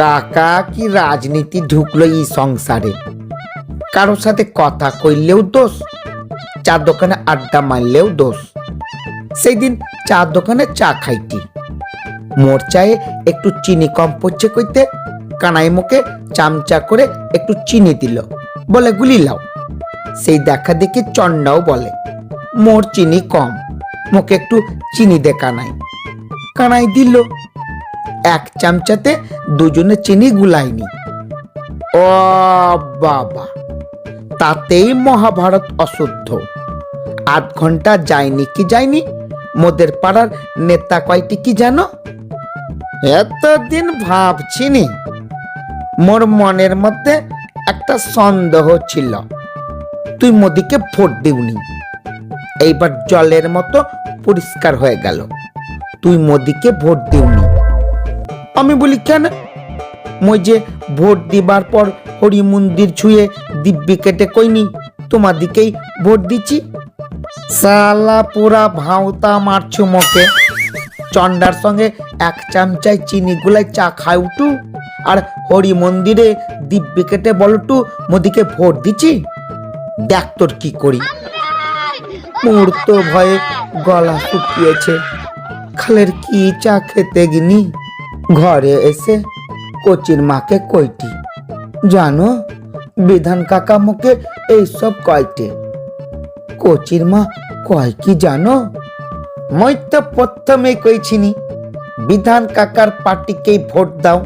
কাকা কি রাজনীতি ঢুকলো এই সংসারে? কারোর সাথে কথা কইলেও দোষ চা দোকানে আড্ডা মারলেও দোষ। সেই দিন চার দোকানে চা খাইতি। মোর চায়ে একটু চিনি কম পড়ছে কইতে কানাই মুখে চামচা করে একটু চিনি দিল, বলে গুলি লাও। সেই দেখা দেখি চন্ডাও বলে, মোর চিনি কম, মুখে একটু চিনি দে কানাই। কানাই দিল এক চামচাতে দুজনে চিনি গুলাইনি ও বাবা, তাতেই মহাভারত অশুদ্ধ। আধ ঘণ্টা যায়নি কি যায়নি? মোদের পাড়ার নেতা কয়টি কি জানো? এতদিন ভাবছিনি মোর মনের মধ্যে একটা সন্দেহ ছিল। তুই মোদিকে ভোট দিওনি। এইবার জলের মতো পরিষ্কার হয়ে গেল। তুই মোদিকে ভোট দিওনি। আমি বলি, কেন? মই যে ভোট দিবার পর হরি মন্দির ছুঁয়ে দিব্যি কেটে কইনি, তোমার দিকেই ভোট দিচ্ছি। সালা পুরা ভাওতা মারছো মোকে চন্ডার সঙ্গে এক চামচায় চিনি গুলাই চা খায় উঠু, আর হরি মন্দিরে দিব্যি কেটে বলটু, মোদিকে ভোট দিচ্ছি? দেখ তোর কি করি। মুহূর্ত ভয়ে গলা শুকিয়েছে। খালের কি চা খেতে গিনি? ঘরে এসে কচির মাকে কইটি, জানো, বিধান কাকা মুখে এইসব কয়টে? কচির মা কয় কি জানো? মই তো প্রথমে কইছিনি, বিধান কাকার পার্টিকেই ভোট দাও।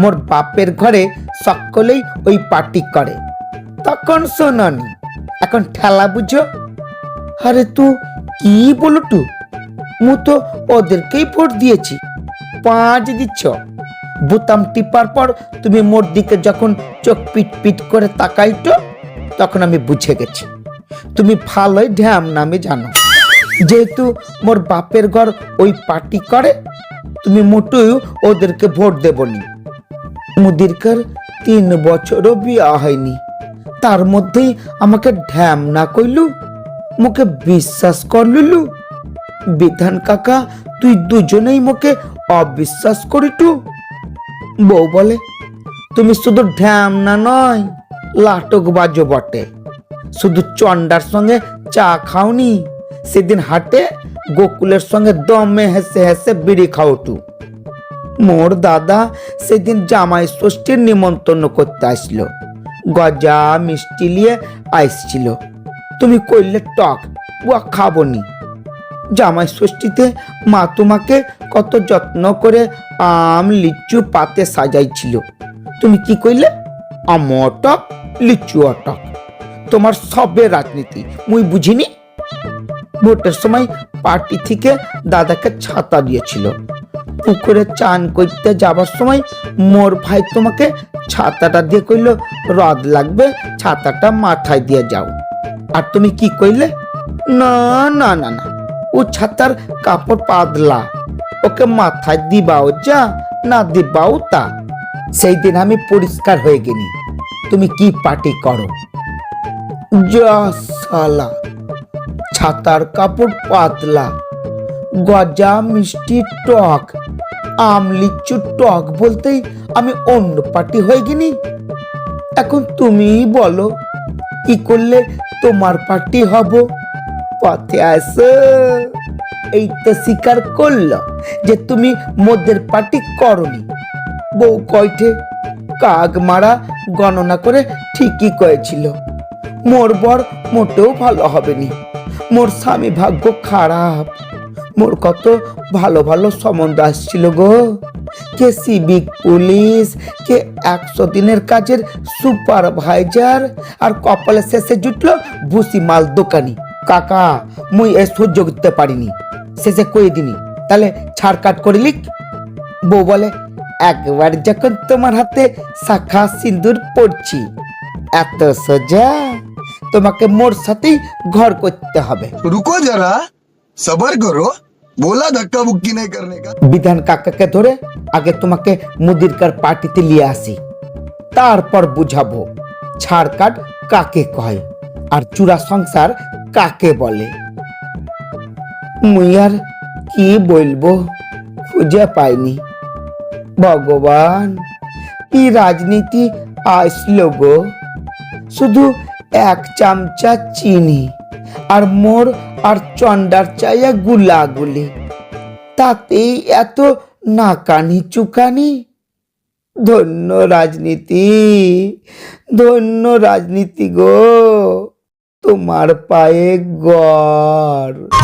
মোর বাপের ঘরে সকলেই ওই পার্টি করে। তখন শোননি, এখন ঠেলা বুঝো? আরে তু কি বলটু? মু তো ওদেরকেই ভোট দিয়েছি। পাঁচ দিচ্ছ। বোতাম টিপার পর তুমি মোর দিকে যখন চোখ পিট পিট করে তাকাইটো তখন আমি বুঝে গেছি। তুমি ভালোই ঢ্যাম নামে জানো। যেহেতু মোর বাপের ঘর ওই পার্টি করে, তুমি মোটেও ওদেরকে ভোট দেবনি। মুদিরকার তিন বছরও বিয়া হয়নি। তার মধ্যেই আমাকে ঢ্যাম না কইলু, মুখে বিশ্বাস করলুলু। বিধান কাকা, তুই দুজনেই মুখে অবিশ্বাস করিটু? বউ বলে, তুমি শুধু ঢ্যাম না নয়, লাটক বাজো বটে। শুধু চন্ডার সঙ্গে চা খাওনি, সেদিন হাটে গোকুলের সঙ্গে দমে হেসে হেসে বিড়ি খাওটু। মোর দাদা সেদিন জামাই ষষ্ঠীর নিমন্ত্রণ করতে আসলো। গজা মিষ্টি নিয়ে আইসছিল। তুমি কইলে টক উয়া খাবনি জামাই ষষ্ঠীতে মা তোমাকে কত যত্ন করে আম, লিচু, পাতে সাজাইছিল। তুমি কি কইলে? আম, অটক, লিচু, অটক। তোমার সবে রাজনীতি, মুই বুঝিনি? ভোটের সময় পার্টি থেকে দাদাকে ছাতা দিয়েছিল। পুকুরে চান করতে যাবার সময় মোর ভাই তোমাকে ছাতাটা দিয়ে কইল, রদ লাগবে, ছাতাটা মাথায় দিয়ে যাও। আর তুমি কি কইলে? না না না না। ও ছাতার কাপড় পাতলা। ওকে মাথায় দিবাও যা, না দিবাও তা। সেই দিন আমি পরিষ্কার হয়ে গেলি। তুমি কি পার্টি করো? যা সালা ছাতার কাপড় পাতলা। গজা মিষ্টি টক, আম লিচু টক বলতেই আমি অন্য পার্টি হয়ে গেনি এখন তুমিই বলো, কি করলে তোমার পার্টি হব? পথে আসো। এই তো স্বীকার করল যে তুমি মোদের পার্টি করনি। বউ কয়টে কাক মারা গণনা করে ঠিকই কয়েছিল। মোর বর মোটেও ভালো হবেনি। মোর স্বামী ভাগ্য খারাপ। মোর কত ভালো ভালো সম্বন্ধ আসছিল গো। কে সিভিক পুলিশ, কে একশো দিনের কাজের সুপারভাইজার, আর কপালে শেষে জুটলো ভুসি মাল দোকানি। কাকা মুই এ সহ্য করতে পারিনি। সে যে কই দিনি? তাহলে ছাড় কাট করিলিক বউ বলে একবার যখন তোমার হাতে শাখা সিঁদুর পড়ছি এত সোজা তোমাকে মোর সাথেই ঘর করতে হবে। রুকো যারা সবার করো বলা ধাক্কা মুক্কি নেই করনে বিধান কাকাকে ধরে আগে তোমাকে মুদিরকার পার্টিতে নিয়ে আসি। তারপর বুঝাবো ছাড় কাট কাকে কয়। আর চূড়া সংসার কাকে বলে? মুই আর কি বলব খুঁজে পাইনি। ভগবান, কি রাজনীতি আসলো গো? শুধু এক চামচা চিনি আর মোর আর চন্ডার চাইয়া গুলাগুলি। তাতেই এত নাকানি চুকানি? ধন্য রাজনীতি ধন্য রাজনীতি গো। তোমার পায়ে গড়।